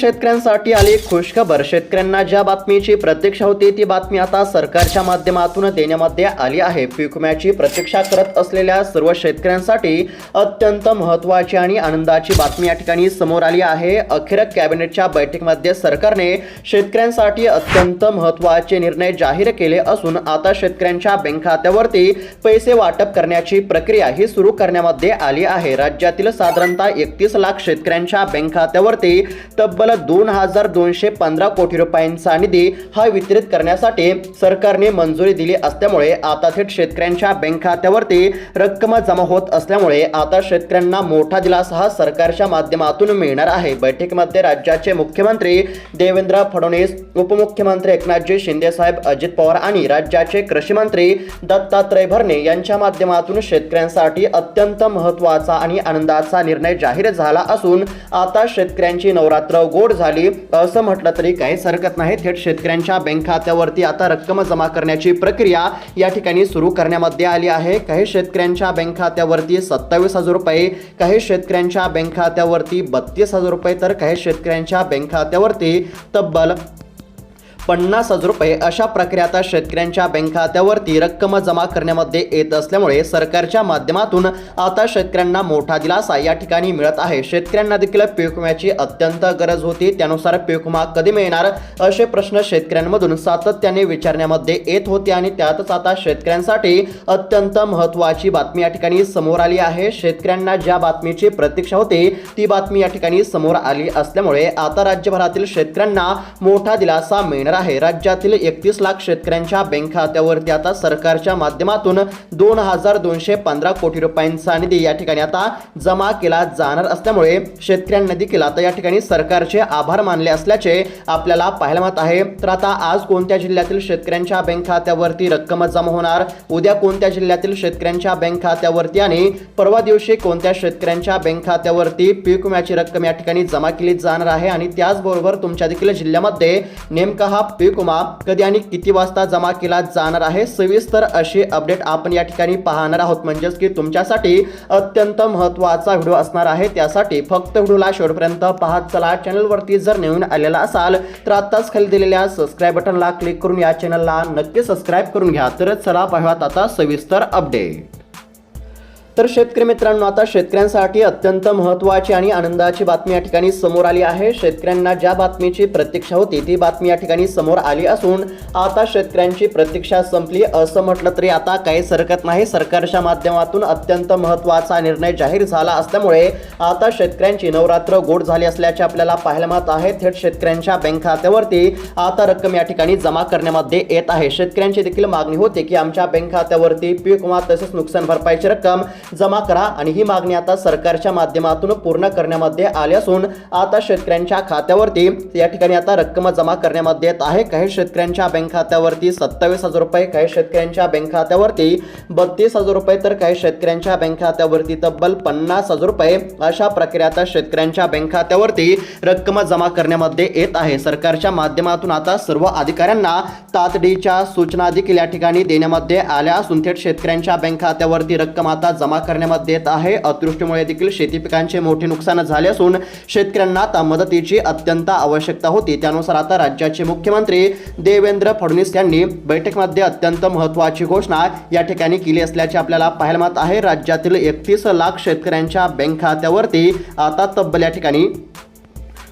शेतकऱ्यांसाठी आली खुशखबर शेतकऱ्यांना ज्या बातमीची प्रतीक्षा होती ती बातमी आता सरकारच्या माध्यमातून देण्यामध्ये आली आहे. पीक विम्याची प्रतीक्षा करत असलेल्या सर्व शेतकऱ्यांसाठी अत्यंत महत्त्वाची आणि आनंदाची बातमी या ठिकाणी समोर आली आहे. अखेर कॅबिनेटच्या बैठकीमध्ये सरकारने शेतकऱ्यांसाठी अत्यंत महत्त्वाचे निर्णय जाहीर केले असून आता शेतकऱ्यांच्या बँक खात्यावरती पैसे वाटप करण्याची प्रक्रिया ही सुरू करण्यामध्ये आली आहे. राज्यातील साधारणतः एकतीस लाख शेतकऱ्यांच्या बँक खात्यावरती तब्बल दोन हजार दोनशे पंधरा कोटी रुपयांचा निधी हा वितरित करण्यासाठी सरकारने मंजुरी दिली असल्यामुळे आता थेट शेतकऱ्यांच्या बँक खात्यावरती रक्कम जमा होत असल्यामुळे आता शेतकऱ्यांना मोठा दिलासा हा सरकारच्या माध्यमातून मिळणार आहे. बैठकीमध्ये राज्याचे मुख्यमंत्री देवेंद्र फडणवीस उपमुख्यमंत्री एकनाथजी शिंदे साहेब अजित पवार आणि राज्याचे कृषी मंत्री दत्तात्रय भरणे यांच्या माध्यमातून शेतकऱ्यांसाठी अत्यंत महत्त्वाचा आणि आनंदाचा निर्णय जाहीर झाला असून आता शेतकऱ्यांची नवरात्र गोड झाली. असं म्हटलं तरी काहीच हरकत नाही. थेट शेतकऱ्यांच्या बँक खात्यावरती आता रक्कम जमा करण्याची प्रक्रिया या ठिकाणी सुरू करण्यामध्ये आली आहे. काही शेतकऱ्यांच्या बँक खात्यावरती सत्तावीस हजार रुपये काही शेतकऱ्यांच्या बँक खात्यावरती बत्तीस हजार रुपये तर काही शेतकऱ्यांच्या बँक खात्यावरती तब्बल पन्नास हजार रुपये अशा प्रकारे आता शेतकऱ्यांच्या बँक खात्यावरती रक्कम जमा करण्यामध्ये येत असल्यामुळे सरकारच्या माध्यमातून आता शेतकऱ्यांना मोठा दिलासा या ठिकाणी मिळत आहे. शेतकऱ्यांना देखील पीक विम्याची अत्यंत गरज होती. त्यानुसार पीक विमा कधी मिळणार असे प्रश्न शेतकऱ्यांमधून सातत्याने विचारण्यामध्ये येत होते आणि त्यातच आता शेतकऱ्यांसाठी अत्यंत महत्त्वाची बातमी या ठिकाणी समोर आली आहे. शेतकऱ्यांना ज्या बातमीची प्रतीक्षा होती ती बातमी या ठिकाणी समोर आली असल्यामुळे आता राज्यभरातील शेतकऱ्यांना मोठा दिलासा मिळणार आहे. राज्यातील एकतीस लाख शेतकऱ्यांच्या बँक खात्यावरती आता सरकारच्या माध्यमातून दोन हजार दोनशे पंधरा कोटी रुपयांचा निधी या ठिकाणी आता जमा केला जाणार असल्यामुळे शेतकऱ्यांनी देखील आता या ठिकाणी सरकारचे आभार मानले असल्याचे आपल्याला पाहायला मिळत आहे. तर आता आज कोणत्या जिल्ह्यातील शेतकऱ्यांच्या बँक खात्यावरती रक्कम जमा होणार? उद्या कोणत्या जिल्ह्यातील शेतकऱ्यांच्या बँक खात्यावरती आणि परवा दिवशी कोणत्या शेतकऱ्यांच्या बँक खात्यावरती पीक विम्याची रक्कम या ठिकाणी जमा केली जाणार आहे? आणि त्याचबरोबर तुमच्या देखील जिल्ह्यामध्ये नेमका हा पीक विमा कधी आणि किती वाजता जमा केला जाणार आहे? सविस्तर अशी अपडेट आपण या ठिकाणी पाहणार आहोत. म्हणजेच की तुमच्यासाठी अत्यंत महत्त्वाचा व्हिडिओ असणार आहे. त्यासाठी फक्त व्हिडिओला शेवटपर्यंत पाहत चला. चॅनलवरती जर नवीन आलेला असाल तर आत्ताच खाली दिलेल्या सबस्क्राईब बटनला क्लिक करून या चॅनलला नक्की सबस्क्राईब करून घ्या. तर चला पाहूयात आता सविस्तर अपडेट तर शेतकरी मित्रांनो आता शेतकऱ्यांसाठी अत्यंत महत्त्वाची आणि आनंदाची बातमी या ठिकाणी समोर आली आहे. शेतकऱ्यांना ज्या बातमीची प्रतीक्षा होती ती बातमी या ठिकाणी समोर आली असून आता शेतकऱ्यांची प्रतीक्षा संपली. असं म्हटलं तरी आता काहीच हरकत नाही. सरकारच्या माध्यमातून अत्यंत महत्त्वाचा निर्णय जाहीर झाला असल्यामुळे आता शेतकऱ्यांची नवरात्र गोड झाली असल्याचे आपल्याला पाहायला मिळत आहे. थेट शेतकऱ्यांच्या बँक खात्यावरती आता रक्कम या ठिकाणी जमा करण्यामध्ये येत आहे. शेतकऱ्यांची देखील मागणी होती की आमच्या बँक खात्यावरती पीक किंवा तसेच नुकसान भरपाईची रक्कम जमा करा आणि ही मागणी आता सरकारच्या माध्यमातून पूर्ण करण्यामध्ये आली असून आता शेतकऱ्यांच्या खात्यावरती या ठिकाणी आता रक्कम जमा करण्यामध्ये येत आहे. काही शेतकऱ्यांच्या बँक खात्यावरती सत्तावीस हजार रुपये काही शेतकऱ्यांच्या बँक खात्यावरती बत्तीस हजार रुपये तर काही शेतकऱ्यांच्या बँक खात्यावरती तब्बल पन्नास हजार रुपये. अशा प्रकारे आता शेतकऱ्यांच्या बँक खात्यावरती रक्कम जमा करण्यामध्ये येत आहे. सरकारच्या माध्यमातून आता सर्व अधिकाऱ्यांना तातडीच्या सूचना देखील या ठिकाणी देण्यामध्ये आल्या असून थेट शेतकऱ्यांच्या बँक खात्यावरती रक्कम आता जमा करण्यात येत आहे. अतिवृष्टीमुळे देखील शेती पिकांचे मोठे नुकसान झाले असून शेतकऱ्यांना आता मदतीची अत्यंत आवश्यकता होती. त्यानुसार आता राज्याचे मुख्यमंत्री देवेंद्र फडणवीस यांनी बैठकीमध्ये अत्यंत महत्त्वाची घोषणा या ठिकाणी केली असल्याचे आपल्याला पाहायला मिळत आहे. राज्यातील एकतीस लाख शेतकऱ्यांच्या बँक खात्यावरती आता तब्बल या ठिकाणी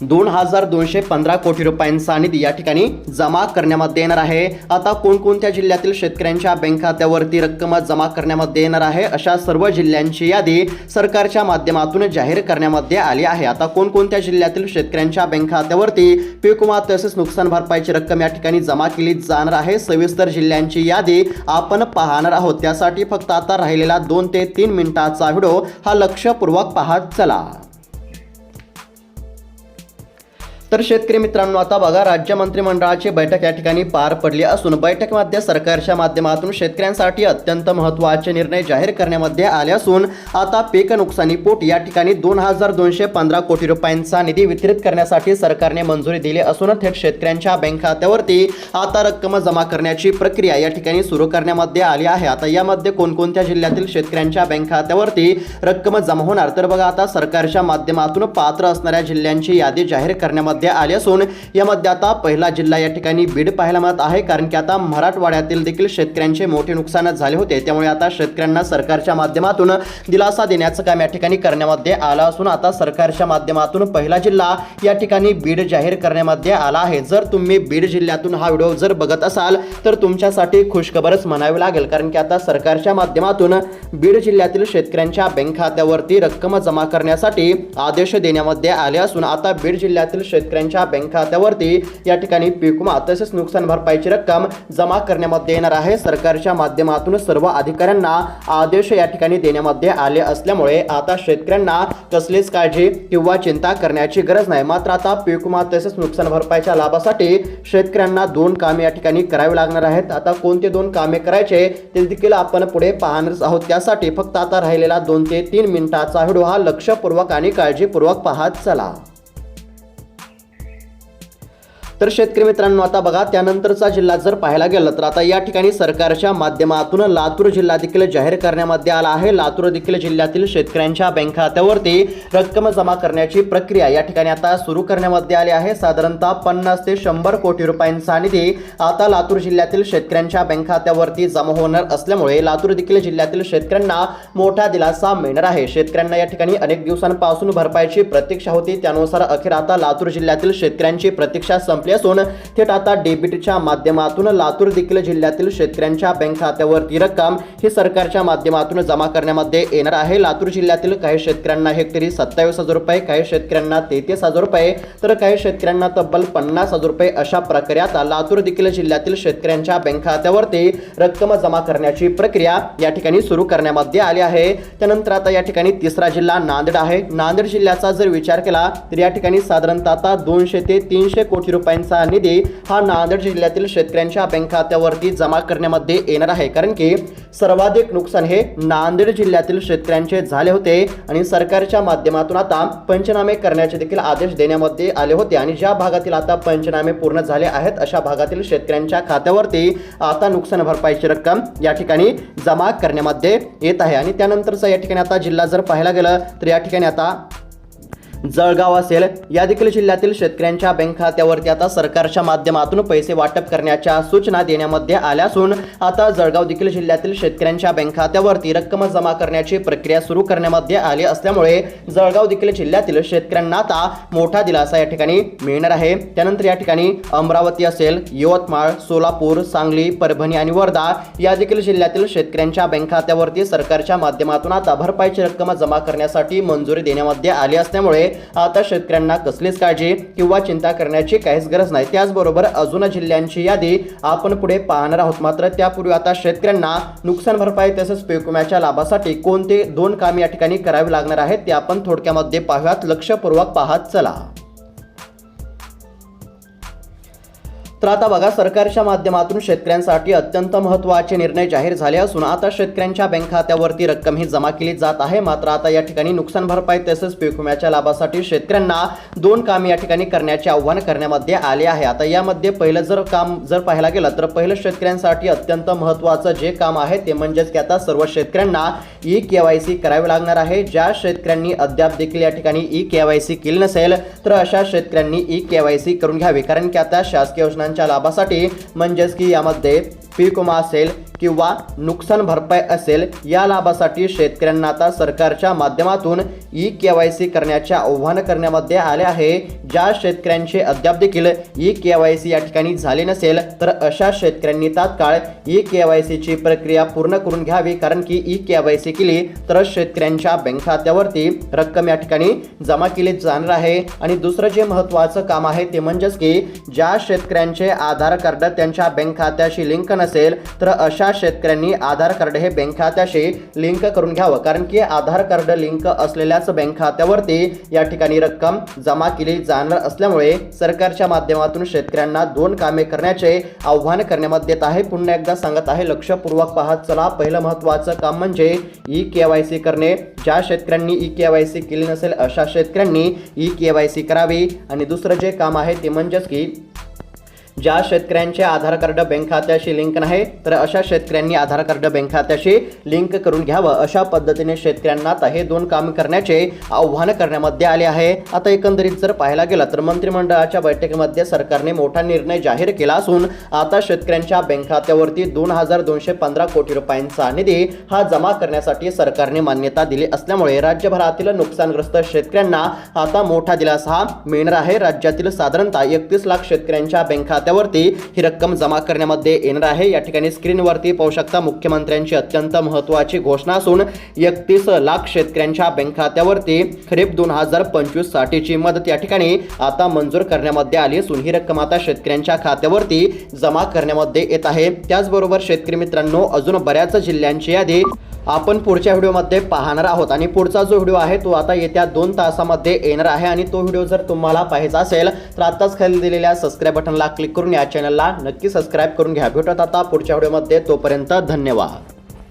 दोन हजार दोनशे पंधरा कोटी रुपयांचा निधी या ठिकाणी जमा करण्यामध्ये येणार आहे. आता कोणकोणत्या जिल्ह्यातील शेतकऱ्यांच्या बँक खात्यावरती रक्कम जमा करण्यामध्ये येणार आहे अशा सर्व जिल्ह्यांची यादी सरकारच्या माध्यमातून जाहीर करण्यामध्ये आली आहे. आता कोणकोणत्या जिल्ह्यातील शेतकऱ्यांच्या बँक खात्यावरती पीक विमा तसेच नुकसान भरपाईची रक्कम या ठिकाणी जमा केली जाणार आहे सविस्तर जिल्ह्यांची यादी आपण पाहणार आहोत. त्यासाठी फक्त आता राहिलेला दोन ते तीन मिनिटाचा व्हिडिओ हा लक्षपूर्वक पाहत चला. तर शेतकरी मित्रांनो आता बघा राज्य मंत्रिमंडळाची बैठक या ठिकाणी पार पडली असून बैठकीमध्ये सरकारच्या माध्यमातून शेतकऱ्यांसाठी अत्यंत महत्त्वाचे निर्णय जाहीर करण्यामध्ये आले असून आता पीक नुकसानी पोट या ठिकाणी दोन हजार दोनशे पंधरा कोटी रुपयांचा निधी वितरित करण्यासाठी सरकारने मंजुरी दिली असून थेट शेतकऱ्यांच्या बँक खात्यावरती आता रक्कम जमा करण्याची प्रक्रिया या ठिकाणी सुरू करण्यामध्ये आली आहे. आता यामध्ये कोणकोणत्या जिल्ह्यातील शेतकऱ्यांच्या बँक खात्यावरती रक्कम जमा होणार? तर बघा आता सरकारच्या माध्यमातून पात्र असणाऱ्या जिल्ह्यांची यादी जाहीर करण्यामध्ये मध्ये आले असून यामध्ये आता पहिला जिल्हा या ठिकाणी बीड पाहायला मिळत आहे. कारण की आता मराठवाड्यातील देखील शेतकऱ्यांचे मोठे नुकसान झाले होते. त्यामुळे आता शेतकऱ्यांना सरकारच्या माध्यमातून दिलासा देण्याचं काम या ठिकाणी करण्यामध्ये आलं असून आता सरकारच्या माध्यमातून पहिला जिल्हा या ठिकाणी बीड जाहीर करण्यामध्ये आला आहे. जर तुम्ही बीड जिल्ह्यातून हा व्हिडिओ जर बघत असाल तर तुमच्यासाठी खुशखबरच म्हणावी लागेल. कारण की आता सरकारच्या माध्यमातून बीड जिल्ह्यातील शेतकऱ्यांच्या बँक खात्यावरती रक्कम जमा करण्यासाठी आदेश देण्यामध्ये आले असून आता बीड जिल्ह्यातील शेतकऱ्यांच्या बँक खात्यावरती या ठिकाणी पीकमा तसेच नुकसान भरपाईची रक्कम जमा करण्यामध्ये येणार आहे. सरकारच्या माध्यमातून सर्व अधिकाऱ्यांना आदेश या ठिकाणी देण्यामध्ये आले असल्यामुळे आता शेतकऱ्यांना कसलीच काळजी किंवा चिंता करण्याची गरज नाही. मात्र आता पीकमा तसेच नुकसान भरपाईच्या लाभासाठी शेतकऱ्यांना दोन कामे या ठिकाणी करावी लागणार आहेत. आता कोणते दोन कामे करायचे ते देखील आपण पुढे पाहणारच आहोत. त्यासाठी फक्त आता राहिलेला दोन ते तीन मिनिटाचा व्हिडिओ हा लक्षपूर्वक आणि काळजीपूर्वक पाहत चला. तर शेतकरी मित्रांनो आता बघा त्यानंतरचा जिल्हा जर पाहायला गेलं तर आता या ठिकाणी सरकारच्या माध्यमातून लातूर जिल्हा देखील जाहीर करण्यामध्ये आला आहे. लातूर देखील जिल्ह्यातील शेतकऱ्यांच्या बँक खात्यावरती रक्कम जमा करण्याची प्रक्रिया या ठिकाणी आता सुरू करण्यामध्ये आली आहे. साधारणतः पन्नास ते शंभर कोटी रुपयांचा निधी आता लातूर जिल्ह्यातील शेतकऱ्यांच्या बँक खात्यावरती जमा होणार असल्यामुळे लातूर देखील जिल्ह्यातील शेतकऱ्यांना मोठा दिलासा मिळणार आहे. शेतकऱ्यांना या ठिकाणी अनेक दिवसांपासून भरपाईची प्रतीक्षा होती. त्यानुसार अखेर आता लातूर जिल्ह्यातील शेतकऱ्यांची प्रतीक्षा संपली असून थेट आता डेबिटच्या माध्यमातून लातूर देखील जिल्ह्यातील शेतकऱ्यांच्या बँक खात्यावरती रक्कम ही सरकारच्या माध्यमातून जमा करण्यामध्ये येणार आहे. लातूर जिल्ह्यातील काही शेतकऱ्यांना हेक्टरी सत्तावीस हजार रुपये काही शेतकऱ्यांना तेहतीस हजार रुपये तर काही शेतकऱ्यांना तब्बल पन्नास हजार रुपये अशा प्रकारे आता लातूर देखील जिल्ह्यातील शेतकऱ्यांच्या बँक खात्यावरती रक्कम जमा करण्याची प्रक्रिया या ठिकाणी सुरू करण्यामध्ये आली आहे. त्यानंतर आता या ठिकाणी तिसरा जिल्हा नांदेड आहे. नांदेड जिल्ह्याचा जर विचार केला तर या ठिकाणी साधारणतः आता दोनशे ते तीनशे कोटी रुपयांचा निधी हा नांदेड जिल्ह्यातील शेतकऱ्यांच्या बँक खात्यावरती जमा करण्यामध्ये येणार आहे. कारण की सर्वाधिक नुकसान हे नांदेड जिल्ह्यातील शेतकऱ्यांचे झाले होते आणि सरकारच्या माध्यमातून आता पंचनामे करण्याचे देखील आदेश देण्यामध्ये आले होते आणि ज्या भागातील आता पंचनामे पूर्ण झाले आहेत अशा भागातील शेतकऱ्यांच्या खात्यावरती आता नुकसान भरपाईची रक्कम या ठिकाणी जमा करण्यामध्ये येत आहे. आणि त्यानंतरचा या ठिकाणी आता जिल्हा जर पाहायला गेलं तर या ठिकाणी आता जळगाव असेल या देखील जिल्ह्यातील शेतकऱ्यांच्या बँक खात्यावरती आता सरकारच्या माध्यमातून पैसे वाटप करण्याच्या सूचना देण्यामध्ये आल्या असून आता जळगाव देखील जिल्ह्यातील शेतकऱ्यांच्या बँक खात्यावरती रक्कम जमा करण्याची प्रक्रिया सुरू करण्यामध्ये आली असल्यामुळे जळगाव देखील जिल्ह्यातील शेतकऱ्यांना आता मोठा दिलासा या ठिकाणी मिळणार आहे. त्यानंतर या ठिकाणी अमरावती असेल यवतमाळ सोलापूर सांगली परभणी आणि वर्धा या देखील जिल्ह्यातील शेतकऱ्यांच्या बँक खात्यावरती सरकारच्या माध्यमातून आता भरपाईची रक्कम जमा करण्यासाठी मंजुरी देण्यामध्ये आली असल्यामुळे आता शेतकऱ्यांना कसलीच काळजी किंवा चिंता करण्याची काहीच गरज नाही. त्याचबरोबर अजून जिल्ह्यांची यादी आपण पुढे पाहणार आहोत. मात्र त्यापूर्वी आता शेतकऱ्यांना नुकसान भरपाई तसेच पीक विम्याच्या लाभासाठी कोणते दोन कामे या ठिकाणी करावी लागणार आहेत ते आपण थोडक्यामध्ये पाहूयात. लक्षपूर्वक पाहत चला. तर आता बघा सरकारच्या माध्यमातून शेतकऱ्यांसाठी अत्यंत महत्त्वाचे निर्णय जाहीर झाले असून आता शेतकऱ्यांच्या बँक खात्यावरती रक्कम ही जमा केली जात आहे. मात्र आता या ठिकाणी नुकसान भरपाई तसेच पीक विम्याच्या लाभासाठी शेतकऱ्यांना दोन काम या ठिकाणी करण्याचे आव्हान करण्यामध्ये आले आहे. आता यामध्ये पहिलं जर काम जर पाहायला गेलं तर पहिलं शेतकऱ्यांसाठी अत्यंत महत्त्वाचं जे काम आहे ते म्हणजेच की आता सर्व शेतकऱ्यांना ई के वाय सी करावी लागणार आहे. ज्या शेतकऱ्यांनी अद्याप देखील या ठिकाणी ई के वाय सी केली नसेल तर अशा शेतकऱ्यांनी ई के वाय सी करून घ्यावी. कारण की आता शासकीय योजनांच्या लाभासाठी म्हणजेच की यामध्ये पीक विमा असेल किंवा नुकसान भरपाई असेल या लाभासाठी शेतकऱ्यांना आता सरकारच्या माध्यमातून ई के वाय सी करण्याचे आव्हान करण्यामध्ये आले आहे. ज्या शेतकऱ्यांचे अद्याप देखील ई के वाय सी या ठिकाणी झाले नसेल तर अशा शेतकऱ्यांनी तात्काळ ई के वाय सीची प्रक्रिया पूर्ण करून घ्यावी. कारण की ई के वाय सी केली तर शेतकऱ्यांच्या बँक खात्यावरती रक्कम या ठिकाणी जमा केली जाणार आहे. आणि दुसरं जे महत्त्वाचं काम आहे ते म्हणजेच की ज्या शेतकऱ्यांचे आधार कार्ड त्यांच्या बँक खात्याशी लिंक नसेल तर अशा शेतकऱ्यांनी आधार कार्ड हे बँक खात्याशी लिंक करून घ्यावं. कारण की आधार कार्ड लिंक असलेल्याच बँक खात्यावरती या ठिकाणी रक्कम जमा केली जाणार असल्यामुळे सरकारच्या माध्यमातून शेतकऱ्यांना दोन कामे करण्याचे आव्हान करण्यामध्ये येत आहे. पुन्हा एकदा सांगत आहे लक्षपूर्वक पाहत चला. पहिलं महत्त्वाचं काम म्हणजे ई के वाय सी करणे. ज्या शेतकऱ्यांनी ई के वाय सी केली नसेल अशा शेतकऱ्यांनी ई के वाय सी करावी. आणि दुसरं जे काम आहे ते म्हणजेच की ज्या शेतकऱ्यांचे आधार कार्ड बँक खात्याशी लिंक नाही तर अशा शेतकऱ्यांनी आधार कार्ड बँक खात्याशी लिंक करून घ्यावं. अशा पद्धतीने शेतकऱ्यांना आता हे दोन काम करण्याचे आव्हान करण्यामध्ये आले आहे. आता एकंदरीत जर पाहायला गेलं तर मंत्रिमंडळाच्या बैठकीमध्ये सरकारने मोठा निर्णय जाहीर केला असून आता शेतकऱ्यांच्या बँक खात्यावरती दोन हजार दोनशे पंधरा कोटी रुपयांचा निधी हा जमा करण्यासाठी सरकारने मान्यता दिली असल्यामुळे राज्यभरातील नुकसानग्रस्त शेतकऱ्यांना आता मोठा दिलासा हा मिळणार आहे. राज्यातील साधारणतः एकतीस लाख शेतकऱ्यांच्या बँक खात्यावरती ही रक्कम जमा करण्यामध्ये येणार आहे. या ठिकाणी स्क्रीनवरती पाहू शकता मुख्यमंत्र्यांची अत्यंत महत्त्वाची घोषणा असून एकतीस लाख शेतकऱ्यांच्या बँक खात्यावरती खरीप दोन हजार पंचवीस साठीची मदत या ठिकाणी आता मंजूर करण्यामध्ये आली असून ही रक्कम आता शेतकऱ्यांच्या खात्यावरती जमा करण्यामध्ये येत आहे. त्याचबरोबर शेतकरी मित्रांनो अजून बऱ्याच जिल्ह्यांची यादी आपण पुढच्या व्हिडिओमध्ये पाहणार आहोत. आणि पुढचा जो व्हिडिओ आहे तो आता येत्या दोन तासामध्ये येणार आहे. आणि तो व्हिडिओ जर तुम्हाला पाहायचा असेल तर आत्ताच खाली दिलेल्या सबस्क्राईब बटनला क्लिक करून या चॅनलला नक्की सबस्क्राईब करून घ्या. भेटत आता पुढच्या व्हिडिओमध्ये तोपर्यंत धन्यवाद.